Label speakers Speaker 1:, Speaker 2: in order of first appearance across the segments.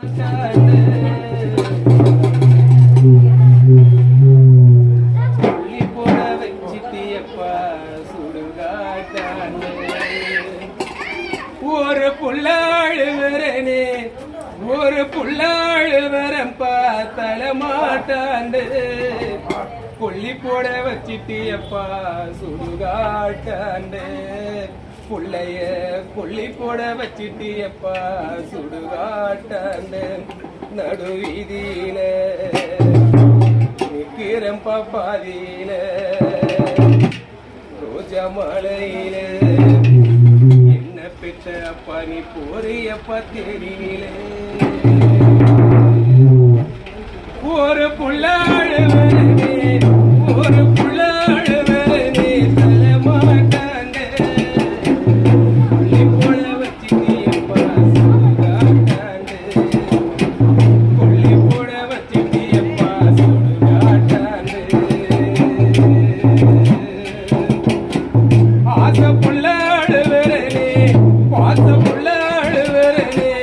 Speaker 1: ஒரு புல்லாழு வரனே ஒரு புல்லாழு வரம் பார்த்தள மாட்டாண்டு. கொல்லி போட வச்சிட்டியப்பா சுடுகாட்டாண்டு. புள்ளைய கொல்லி போட வச்சிட்டியப்பா சுடுகாட்டாண்ட நடுவீதியில. நிக்கிறம்பா பாதியில. ரோஜா மலையில. என்ன பெற்ற அப்பா நீ போறியப்பா தெரியலே Yeah.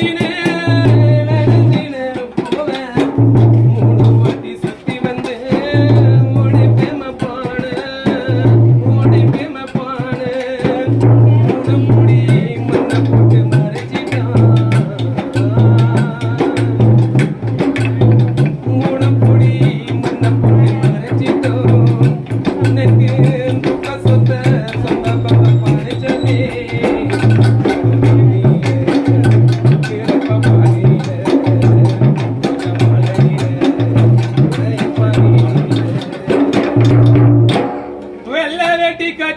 Speaker 1: Thank you.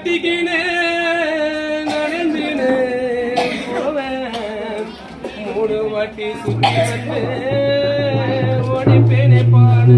Speaker 1: கட்டிக்கினே நடந்தினே மூடு வாட்டி சுற்றி வந்து ஓடிப்பேனே பாடு